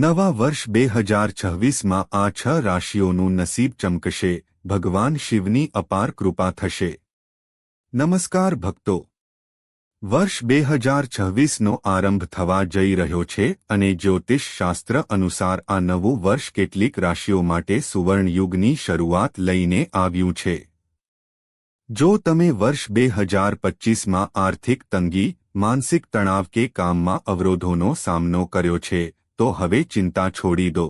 નવા વર્ષ બે હજાર છવ્વીસમાં આ છ રાશિઓનું નસીબ ચમકશે. ભગવાન શિવની અપાર કૃપા થશે. નમસ્કાર ભક્તો. વર્ષ બે હજાર છવ્વીસનો આરંભ થવા જઈ રહ્યો છે અને જ્યોતિષ શાસ્ત્ર અનુસાર આ નવું વર્ષ કેટલીક રાશિઓ માટે સુવર્ણયુગની શરૂઆત લઈને આવ્યું છે. જો તમે વર્ષ બે હજાર પચ્ચીસમાં આર્થિક તંગી, માનસિક તણાવ કે કામમાં અવરોધોનો સામનો કર્યો છે તો હવે ચિંતા છોડી દો.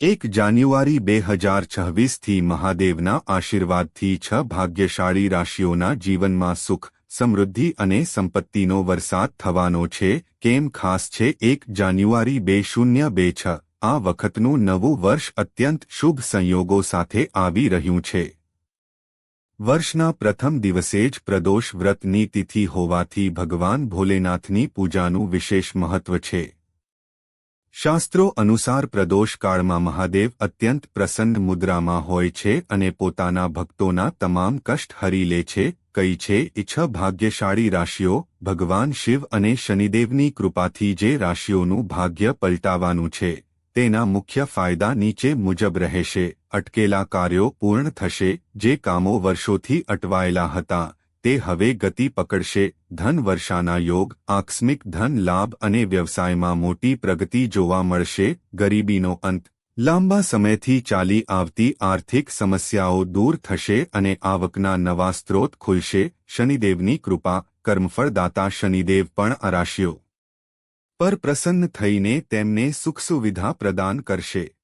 એક જાન્યુઆરી બે હજાર છવ્વીસથી મહાદેવના આશીર્વાદથી છ ભાગ્યશાળી રાશિઓના જીવનમાં સુખ, સમૃદ્ધિ અને સંપત્તિનો વરસાદ થવાનો છે, કેમ ખાસ છે એક જાન્યુઆરી બે શૂન્ય બે છ, આ વખતનું નવું વર્ષ અત્યંત શુભ સંયોગો સાથે આવી રહ્યું છે. વર્ષના પ્રથમ દિવસે જ પ્રદોષ વ્રતની તિથિ હોવાથી ભગવાન ભોલેનાથની પૂજાનું વિશેષ મહત્વ છે. શાસ્ત્રો અનુસાર પ્રદોષકાળમાં મહાદેવ અત્યંત પ્રસન્ન મુદ્રામાં હોય છે અને પોતાના ભક્તોના તમામ કષ્ટ હરી લે છે કઈ છે ઇચ્છ ભાગ્યશાળી રાશિઓ, ભગવાન શિવ અને શનિદેવની કૃપાથી જે રાશિઓનું ભાગ્ય પલટાવાનું છે, તેના મુખ્ય ફાયદા નીચે મુજબ રહેશે, અટકેલા કાર્યો પૂર્ણ થશે, જે કામો વર્ષોથી અટવાયેલા હતા. તે હવે ગતિ પકડશે. ધન વર્ષાના યોગ, આકસ્મિક ધન લાભ અને વ્યવસાયમાં મોટી પ્રગતિ જોવા મળશે. ગરીબીનો અંત. લાંબા સમયથી ચાલી આવતી આર્થિક સમસ્યાઓ દૂર થશે અને આવકના નવા સ્ત્રોત ખુલશે. શનિદેવની કૃપા, કર્મફળદાતા શનિદેવ પણ અરાશ્યો. પર પ્રસન્ન થઈને તેમને સુખ સુવિધા પ્રદાન કરશે.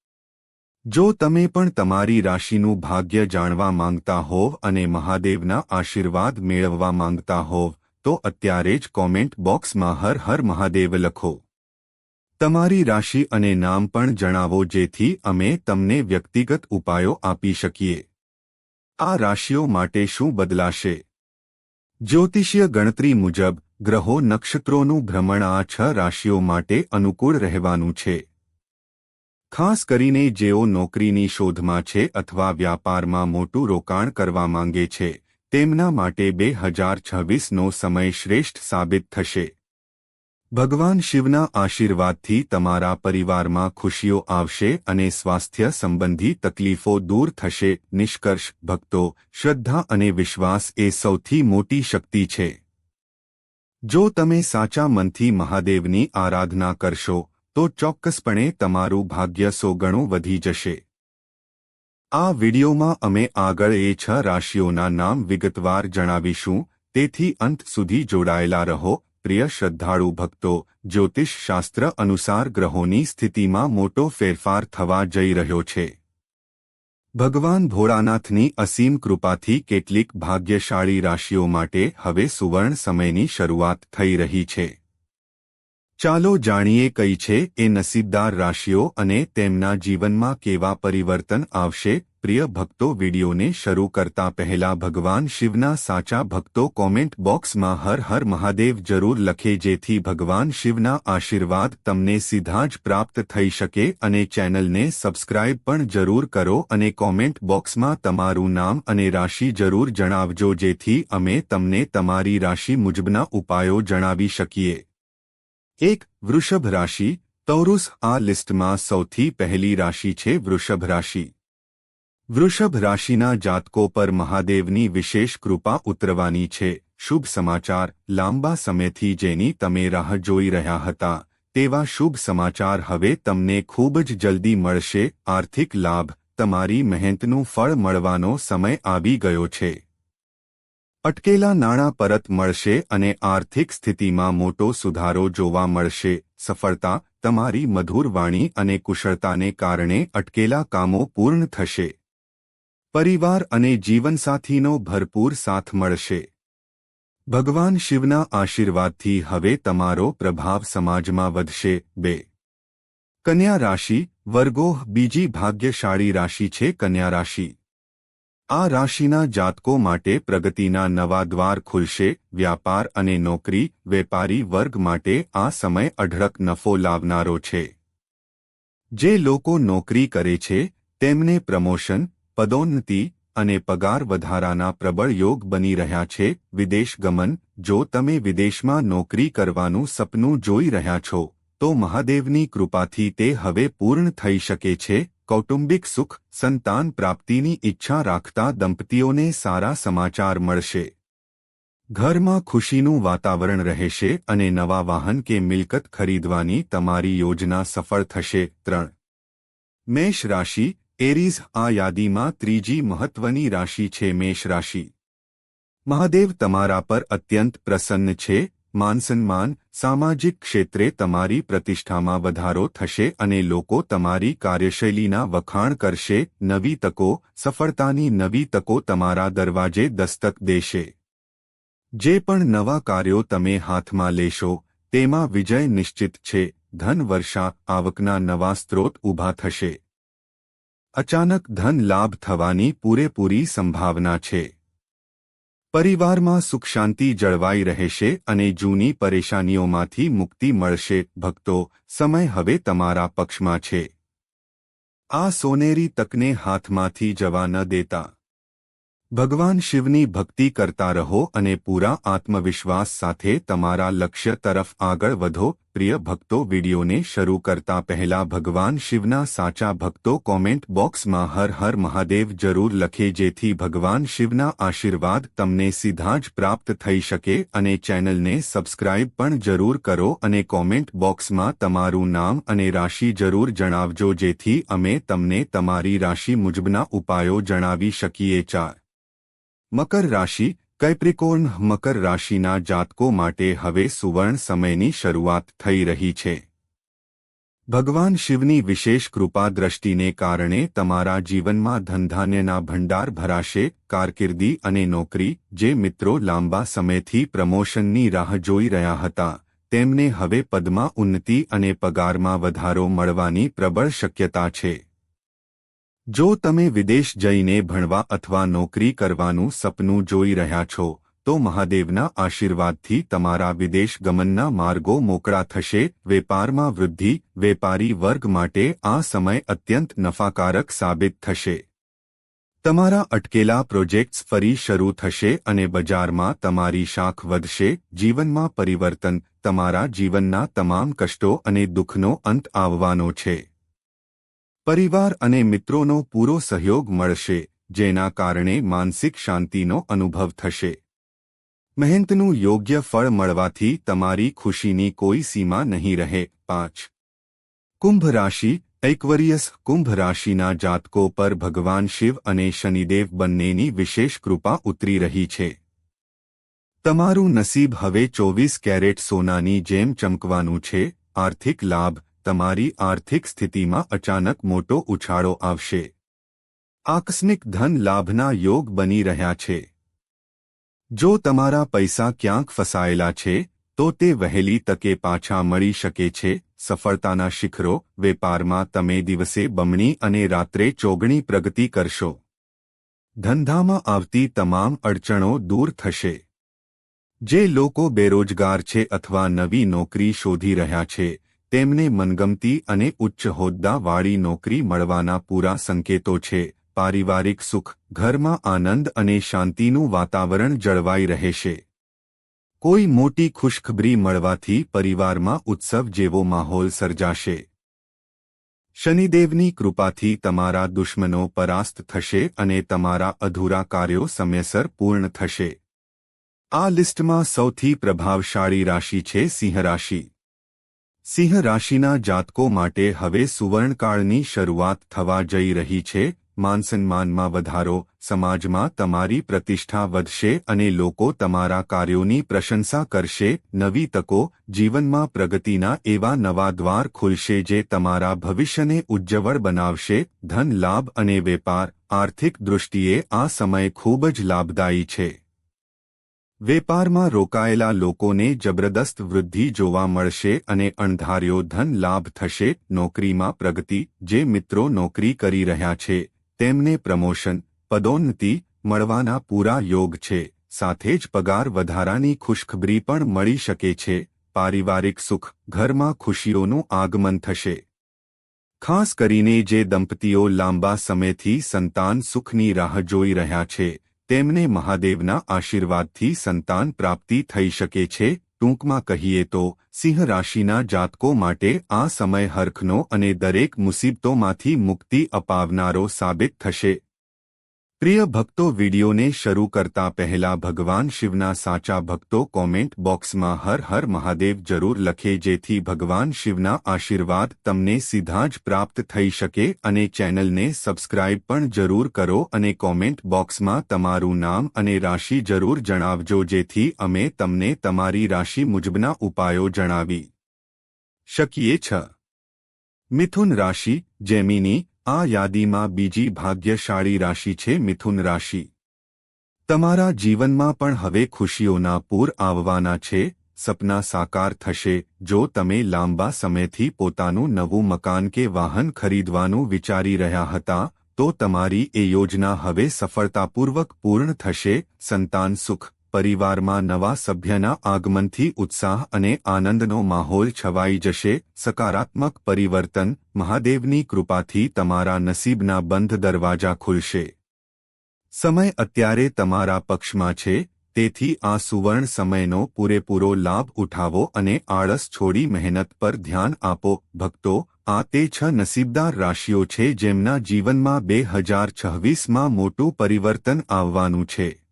જો તમે પણ તમારી રાશિનું ભાગ્ય જાણવા માંગતા હોવ અને મહાદેવના આશીર્વાદ મેળવવા માંગતા હોવ તો અત્યારે જ કોમેન્ટ બોક્સમાં હર હર મહાદેવ લખો. તમારી રાશિ અને નામ પણ જણાવો જેથી અમે તમને વ્યક્તિગત ઉપાયો આપી શકીએ. આ રાશિઓ માટે શું બદલાશે? જ્યોતિષીય ગણતરી મુજબ, ગ્રહો નક્ષત્રોનું ભ્રમણ આ છ રાશિઓ માટે અનુકૂળ રહેવાનું છે. ખાસ કરીને જેઓ નોકરીની શોધમાં છે અથવા વ્યાપારમાં મોટું રોકાણ કરવા માંગે છે, તેમના માટે બે હજાર છવ્વીસનો સમય શ્રેષ્ઠ સાબિત થશે. ભગવાન શિવના આશીર્વાદથી તમારા પરિવારમાં ખુશીઓ આવશે અને સ્વાસ્થ્ય સંબંધી તકલીફો દૂર થશે. નિષ્કર્ષ, ભક્તો, શ્રદ્ધા અને વિશ્વાસ એ સૌથી મોટી શક્તિ છે. જો તમે સાચા મનથી મહાદેવની આરાધના કરશો તો ચોક્કસપણે તમારું ભાગ્ય સો ગણું વધી જશે. આ વિડિયોમાં અમે આગળ એ છ રાશિઓના નામ વિગતવાર જણાવીશું, તેથી અંત સુધી જોડાયેલા રહો, પ્રિય શ્રદ્ધાળુ ભક્તો જ્યોતિષશાસ્ત્ર અનુસાર ગ્રહોની સ્થિતિમાં મોટો ફેરફાર થવા જઈ રહ્યો છે. ભગવાન ભોળાનાથની અસીમ કૃપાથી કેટલીક ભાગ્યશાળી રાશિઓ માટે હવે સુવર્ણ સમયની શરૂઆત થઈ રહી છે. ચાલો જાણીએ કઈ છે એ નસીબદાર રાશિઓ અને તેમના જીવનમાં કેવા પરિવર્તન આવશે. પ્રિય ભક્તો, વિડીયોને શરૂ કરતા પહેલા ભગવાન શિવના સાચા ભક્તો કોમેન્ટ બોક્સમાં હર હર મહાદેવ જરૂર લખે જેથી ભગવાન શિવના આશીર્વાદ તમને સીધા જ પ્રાપ્ત થઈ શકે અને ચેનલને સબસ્ક્રાઇબ પણ જરૂર કરો અને કોમેન્ટ બોક્સમાં તમારું નામ અને રાશિ જરૂર જણાવજો જેથી અમે તમને તમારી રાશિ મુજબના ઉપાયો જણાવી શકીએ. એક વૃષભ રાશિ, તૌરુસ આ લિસ્ટમાં સૌથી પહેલી રાશિ છે વૃષભ રાશિ. વૃષભ રાશિના જાતકો પર મહાદેવની વિશેષ કૃપા ઉતરવાની છે. શુભ સમાચાર. લાંબા સમયથી જેની તમે રાહ જોઈ રહ્યા હતા, તેવા શુભ સમાચાર હવે તમને ખૂબ જ જલ્દી મળશે. આર્થિક લાભ. તમારી મહેનતનું ફળ મળવાનો સમય આવી ગયો છે. અટકેલા નાણાં પરત મળશે અને આર્થિક સ્થિતિમાં મોટો સુધારો જોવા મળશે. સફળતા, તમારી મધુર વાણી અને કુશળતાને કારણે અટકેલા કામો પૂર્ણ થશે. પરિવાર અને જીવનસાથીનો ભરપૂર સાથ મળશે. ભગવાન શિવના આશીર્વાદથી હવે તમારો પ્રભાવ સમાજમાં વધશે. બે. કન્યા રાશિ વર્ગો બીજી ભાગ્યશાળી રાશિ છે કન્યા રાશિ. આ રાશિના જાતકો માટે પ્રગતિના નવા દ્વાર ખુલશે, વ્યાપાર અને નોકરી, વેપારી વર્ગ માટે આ સમય અઢળક નફો લાવનારો છે. જે લોકો નોકરી કરે છે, તેમને પ્રમોશન, પદોન્નતિ અને પગાર વધારાના પ્રબળ યોગ બની રહ્યા છે. વિદેશ ગમન, જો તમે વિદેશમાં નોકરી કરવાનું સપનું જોઈ રહ્યા છો, તો મહાદેવની કૃપાથી તે હવે પૂર્ણ થઈ શકે છે. કૌટુંબિક સુખ, સંતાન પ્રાપ્તિની ઈચ્છા રાખતા દંપતીઓને સારા સમાચાર મળશે. ઘરમાં ખુશીનું વાતાવરણ રહેશે અને નવા વાહન કે મિલકત ખરીદવાની તમારી યોજના સફળ થશે. ત્રણ. મેષ રાશિ, એરીઝ આ યાદીમાં ત્રીજી મહત્વની રાશિ છે. મેષ રાશિ. મહાદેવ તમારા પર અત્યંત પ્રસન્ન છે માનસન્માન સામાજિક ક્ષેત્રે તમારી પ્રતિષ્ઠામાં વધારો થશે અને લોકો તમારી કાર્યશૈલીના વખાણ કરશે, નવી તકો, સફળતાની નવી તકો તમારા દરવાજે દસ્તક દેશે. જે પણ નવા કાર્યો તમે હાથમાં લેશો, તેમાં વિજય નિશ્ચિત છે, ધન વર્ષા, આવકના નવા સ્ત્રોત ઊભા થશે. અચાનક ધન લાભ થવાની પૂરેપૂરી સંભાવના છે. પરિવારમાં સુખ શાંતિ જળવાઈ રહેશે અને જૂની પરેશાનીઓમાંથી મુક્તિ મળશે. ભક્તો, સમય હવે તમારા પક્ષમાં છે. આ સોનેરી તકને હાથમાંથી જવા ન દેતા. ભગવાન શિવની ભક્તિ કરતા રહો અને પૂરા આત્મવિશ્વાસ સાથે તમારા લક્ષ્ય તરફ આગળ વધો. પ્રિય ભક્તો, વિડીયોને શરૂ કરતા પહેલા ભગવાન શિવના સાચા ભક્તો કોમેન્ટ બોક્સમાં હર હર મહાદેવ જરૂર લખે જેથી ભગવાન શિવના આશીર્વાદ તમને સીધા જ પ્રાપ્ત થઈ શકે અને ચેનલને સબસ્ક્રાઇબ પણ જરૂર કરો અને કોમેન્ટ બોક્સમાં તમારું નામ અને રાશિ જરૂર જણાવજો જેથી અમે તમને તમારી રાશિ મુજબના ઉપાયો જણાવી શકીએ ચાર. મકર રાશિ, કૈપ્રિકોર્ન મકર રાશિના જાતકો માટે હવે સુવર્ણ સમયની શરૂઆત થઈ રહી છે. ભગવાન શિવની વિશેષ કૃપા દ્રષ્ટિને કારણે તમારા જીવનમાં ધનધાન્યના ભંડાર ભરાશે, કારકિર્દી અને નોકરી, જે મિત્રો લાંબા સમયથી પ્રમોશનની રાહ જોઈ રહ્યા હતા, તેમને હવે પદમાં ઉન્નતિ અને પગારમાં વધારો મળવાની પ્રબળ શક્યતા છે. જો તમે વિદેશ જઈને ભણવા અથવા નોકરી કરવાનું સપનું જોઈ રહ્યા છો, તો મહાદેવના આશીર્વાદથી તમારા વિદેશ ગમનના માર્ગો મોકળા થશે, વેપારમાં વૃદ્ધિ, વેપારી વર્ગ માટે આ સમય અત્યંત નફાકારક સાબિત થશે. તમારા અટકેલા પ્રોજેક્ટ્સ ફરી શરૂ થશે અને બજારમાં તમારી શાખ વધશે, જીવનમાં પરિવર્તન, તમારા જીવનના તમામ કષ્ટો અને દુઃખનો અંત આવવાનો છે. પરિવાર અને મિત્રોનો પૂરો સહયોગ મળશે, જેના કારણે માનસિક શાંતિનો અનુભવ થશે. મહેનતનું યોગ્ય ફળ મળવાથી તમારી ખુશીની કોઈ સીમા નહીં રહે. પાંચ. કુંભ રાશિ એકવરિયસ કુંભ રાશિના જાતકો પર ભગવાન શિવ અને શનિદેવ બંનેની વિશેષ કૃપા ઉતરી રહી છે. તમારું નસીબ હવે ચોવીસ કેરેટ સોનાની જેમ ચમકવાનું છે. આર્થિક લાભ તમારી આર્થિક સ્થિતિમાં અચાનક મોટો ઉછાળો આવશે. આકસ્મિક ધન લાભના યોગ બની રહ્યા છે. જો તમારા પૈસા ક્યાંક ફસાયેલા છે, તો તે વહેલી તકે પાછા મળી શકે છે. સફળતાના શિખરો, વેપારમાં તમે દિવસે બમણી અને રાત્રે ચોગણી પ્રગતિ કરશો. ધંધામાં આવતી તમામ અડચણો દૂર થશે. જે લોકો બેરોજગાર છે અથવા નવી નોકરી શોધી રહ્યા છે તેમને મનગમતી અને ઉચ્ચ હોદ્દાવાળી નોકરી મળવાના પૂરા સંકેતો છે. પારિવારિક સુખ, ઘરમાં આનંદ અને શાંતિનું વાતાવરણ જળવાઈ રહેશે. કોઈ મોટી ખુશખબરી મળવાથી પરિવારમાં ઉત્સવ જેવો માહોલ સર્જાશે. શનિદેવની કૃપાથી તમારા દુશ્મનો પરાસ્ત થશે અને તમારા અધૂરા કાર્યો સમયસર પૂર્ણ થશે. આ લિસ્ટમાં સૌથી પ્રભાવશાળી રાશિ છે સિંહ રાશિ. સિંહ રાશિના જાતકો માટે હવે સુવર્ણકાળની શરૂઆત થવા જઈ રહી છે. માનસન્માનમાં વધારો, સમાજમાં તમારી પ્રતિષ્ઠા વધશે અને લોકો તમારા કાર્યોની પ્રશંસા કરશે. નવી તકો, જીવનમાં પ્રગતિના એવા નવા દ્વાર ખુલશે જે તમારા ભવિષ્યને ઉજ્જવળ બનાવશે. ધન લાભ અને વેપાર, આર્થિક દૃષ્ટિએ આ સમય ખૂબ જ લાભદાયી છે. વેપારમાં રોકાયેલા લોકોને જબરદસ્ત વૃદ્ધિ જોવા મળશે અને અણધાર્યો ધન લાભ થશે. નોકરીમાં પ્રગતિ, જે મિત્રો નોકરી કરી રહ્યા છે, તેમને પ્રમોશન, પદોન્નતિ મળવાના પૂરા યોગ છે. સાથે જ પગાર વધારાની ખુશખબરી પણ મળી શકે છે. પારિવારિક સુખ, ઘરમાં ખુશીઓનું આગમન થશે. ખાસ કરીને જે દંપતીઓ લાંબા સમયથી સંતાન સુખની રાહ જોઈ રહ્યા છે. તેમને મહાદેવના આશીર્વાદથી સંતાન પ્રાપ્તિ થઈ શકે છે. ટૂંકમાં કહીએ તો, સિંહ રાશિના જાતકો માટે આ સમય હરખનો અને દરેક મુસીબતોમાંથી મુક્તિ અપાવનારો સાબિત થશે. પ્રિય ભક્તો, વિડીયોને શરૂ કરતા પહેલા ભગવાન શિવના સાચા ભક્તો કોમેન્ટ બોક્સમાં હર હર મહાદેવ જરૂર લખે, જેથી ભગવાન શિવના આશીર્વાદ તમને સીધા જ પ્રાપ્ત થઈ શકે અને ચેનલને સબસ્ક્રાઇબ પણ જરૂર કરો અને કોમેન્ટ બોક્સમાં તમારું નામ અને રાશિ જરૂર જણાવજો, જેથી અમે તમને તમારી રાશિ મુજબના ઉપાયો જણાવી શકીએ છ. મિથુન રાશિ, જેમિની આ યાદીમાં બીજી ભાગ્યશાળી રાશિ છે મિથુન રાશિ. તમારા જીવનમાં પણ હવે ખુશીઓના પૂર આવવાના છે, સપના સાકાર થશે, જો તમે લાંબા સમયથી પોતાનું નવું મકાન કે વાહન ખરીદવાનું વિચારી રહ્યા હતા, તો તમારી એ યોજના હવે સફળતાપૂર્વક પૂર્ણ થશે, સંતાન સુખ. પરિવારમાં નવા સભ્યના આગમનથી ઉત્સાહ અને આનંદનો માહોલ છવાઈ જશે. સકારાત્મક પરિવર્તન, મહાદેવની કૃપાથી તમારા નસીબના બંધ દરવાજા ખુલશે. સમય અત્યારે તમારા પક્ષમાં છે, તેથી આ સુવર્ણ સમયનો પૂરેપૂરો લાભ ઉઠાવો અને આળસ છોડી મહેનત પર ધ્યાન આપો. ભક્તો, આ તે છ નસીબદાર રાશિઓ છે જેમના જીવનમાં બે હજાર છવ્વીસમાં મોટું પરિવર્તન આવવાનું છે.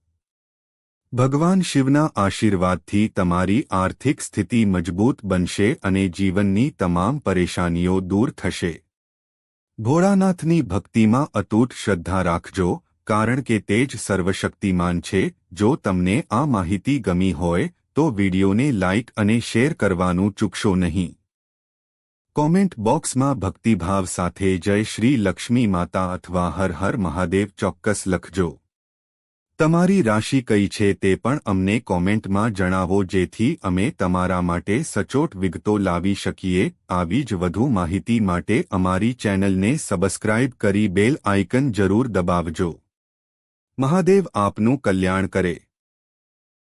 ભગવાન શિવના આશીર્વાદથી તમારી આર્થિક સ્થિતિ મજબૂત બનશે અને જીવનની તમામ પરેશાનીઓ દૂર થશે. ભોળાનાથની ભક્તિમાં અતૂટ શ્રદ્ધા રાખજો, કારણ કે તે જ સર્વશક્તિમાન છે. જો તમને આ માહિતી ગમી હોય, તો વિડીયોને લાઇક અને શેર કરવાનું ચૂકશો નહીં. કોમેન્ટ બોક્સમાં ભક્તિભાવ સાથે જય શ્રી લક્ષ્મી માતા અથવા હર હર મહાદેવ ચોક્કસ લખજો. તમારી રાશિ કઈ છે તે પણ અમને કોમેન્ટમાં જણાવો જેથી અમે તમારા માટે સચોટ વિગતો લાવી શકીએ. આવી જ વધુ માહિતી માટે અમારી ચેનલને સબસ્ક્રાઇબ કરી બેલ આઇકન જરૂર દબાવજો. મહાદેવ આપનું કલ્યાણ કરે.